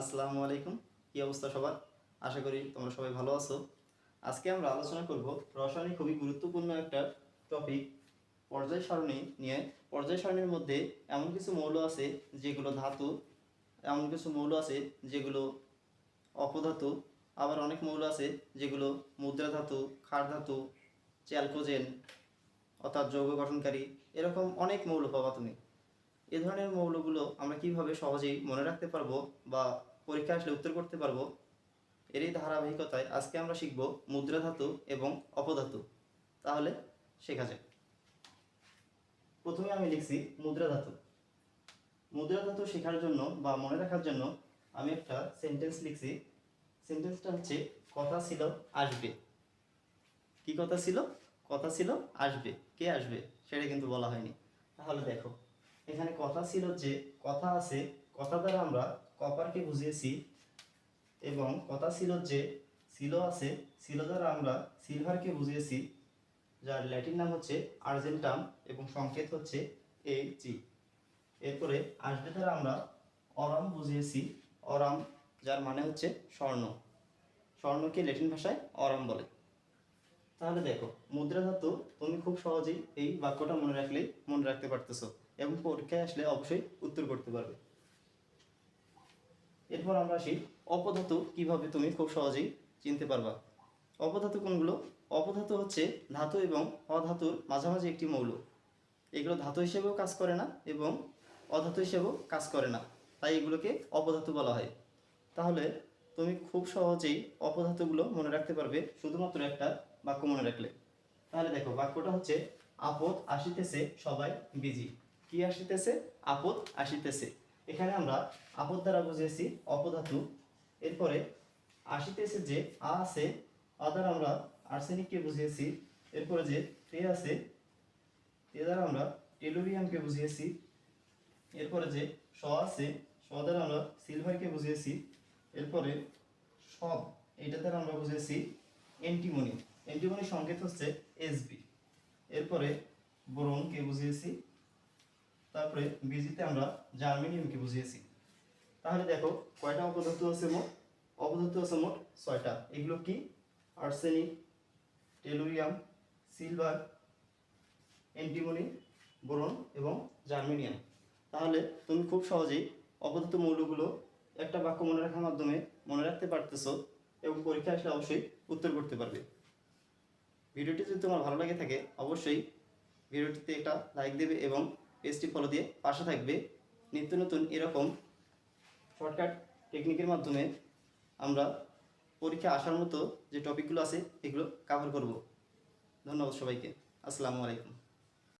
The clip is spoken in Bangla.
আসসালামু আলাইকুম। কী অবস্থা সবার? আশা করি তোমরা সবাই ভালো আছো। আজকে আমরা আলোচনা করব রসায়নে খুবই গুরুত্বপূর্ণ একটা টপিক পর্যায় সারণী নিয়ে। পর্যায় সারণীর মধ্যে এমন কিছু মৌল আছে যেগুলো ধাতু, এমন কিছু মৌল আছে যেগুলো অপধাতু, আবার অনেক মৌল আছে যেগুলো মুদ্রা ধাতু, ক্ষার ধাতু, চ্যালকোজেন, অর্থাৎ যৌগ গঠনকারী, এরকম অনেক মৌল পাবা তুমি। এ ধরনের মৌলগুলো আমরা কীভাবে সহজেই মনে রাখতে পারব বা পরীক্ষা আসলে উত্তর করতে পারব, এরই ধারাবাহিকতায় আজকে আমরা শিখব মুদ্রা ধাতু এবং অপধাতু। তাহলে শেখা যাক। প্রথমে আমি লিখছি মুদ্রা ধাতু। মুদ্রা ধাতু শেখার জন্য বা মনে রাখার জন্য আমি একটা সেন্টেন্স লিখছি। সেন্টেন্সটা হচ্ছে, কথা ছিল, আসবে। কি কথা ছিল? কথা ছিল, আসবে। কে আসবে? সেটা কিন্তু বলা হয়নি। তাহলে দেখো। এখানে কথা ছিল যে, কথা আছে, কথা দ্বারা আমরা কপারকে বুঝিয়েছি এবং কথা ছিল যে, ছিল আছে, ছিল দ্বারা আমরা সিলভারকে বুঝিয়েছি, যার ল্যাটিন নাম হচ্ছে আর্জেন্টাম এবং সংকেত হচ্ছে এ জি এরপরে আসবে দ্বারা আমরা অরাম বুঝিয়েছি, অরাম, যার মানে হচ্ছে স্বর্ণ। স্বর্ণকে ল্যাটিন ভাষায় অরাম বলে। তাহলে দেখো, মুদ্রা ধাতু তুমি খুব সহজেই এই বাক্যটা মনে রাখলেই মনে রাখতে পারতেছো এবং পরীক্ষায় আসলে অবশ্যই উত্তর করতে পারবে। এরপর আমরা আসি, অপধাতু কীভাবে তুমি খুব সহজেই চিনতে পারবা? অপধাতু কোনগুলো? অপধাতু হচ্ছে ধাতু এবং অধাতুর মাঝামাঝি একটি মৌল। এগুলো ধাতু হিসেবেও কাজ করে না এবং অধাতু হিসেবেও কাজ করে না, তাই এগুলোকে অপধাতু বলা হয়। তাহলে তুমি খুব সহজেই অপধাতুগুলো মনে রাখতে পারবে, শুধুমাত্র একটা বাক্য মনে রাখলে। তাহলে দেখো, বাক্যটা হচ্ছে, আপদ আসিতেছে সবাই বিজি। কি আসিতেছে? আপদ আসিতেছে। এখানে আমরা আপদ দ্বারা বুঝেছি অপধাতু। এরপরে, আসিতেছে যে, আ আছে। আ দ্বারা আমরা আর্সেনিককে বুঝিয়েছি। এরপরে যে তে আছে। তে দ্বারা আমরা টেলোরিয়ামকে বুঝিয়েছি। এরপরে যে, স আছে। স দ্বারা আমরা সিলভারকে বুঝিয়েছি। এরপরে, সব। এইটা দ্বারা আমরা বুঝেছি এন্টিমনি। এন্টিমনির সংকেত হচ্ছে এসবি এরপরে বোরনকে বুঝিয়েছি, তারপরে বিজিতে আমরা জার্মেনিয়ামকে বুঝিয়েছি। তাহলে দেখো, কয়টা অপধাতু আছে মোট? অপধাতু আছে মোট ছয়টা। এগুলো কি? Arsenic, tellurium, silver antimony boron এবং জার্মেনিয়াম। তাহলে তুমি খুব সহজেই অপধাতু মৌলগুলো একটা বাক্য মনে রাখার মাধ্যমে মনে রাখতে পারতেছো এবং পরীক্ষা আসলে অবশ্যই উত্তর করতে পারবে। ভিডিওটি যদি তোমার ভালো লাগে থাকে, অবশ্যই ভিডিওটিতে একটা লাইক দেবে এবং পেজটি ফলো দিয়ে পাশে থাকবে। নিত্য নতুন এরকম শর্টকাট টেকনিকের মাধ্যমে আমরা পরীক্ষা আসার মতো যে টপিকগুলো আছে, এগুলো কাভার করব। ধন্যবাদ সবাইকে। আসসালামু আলাইকুম।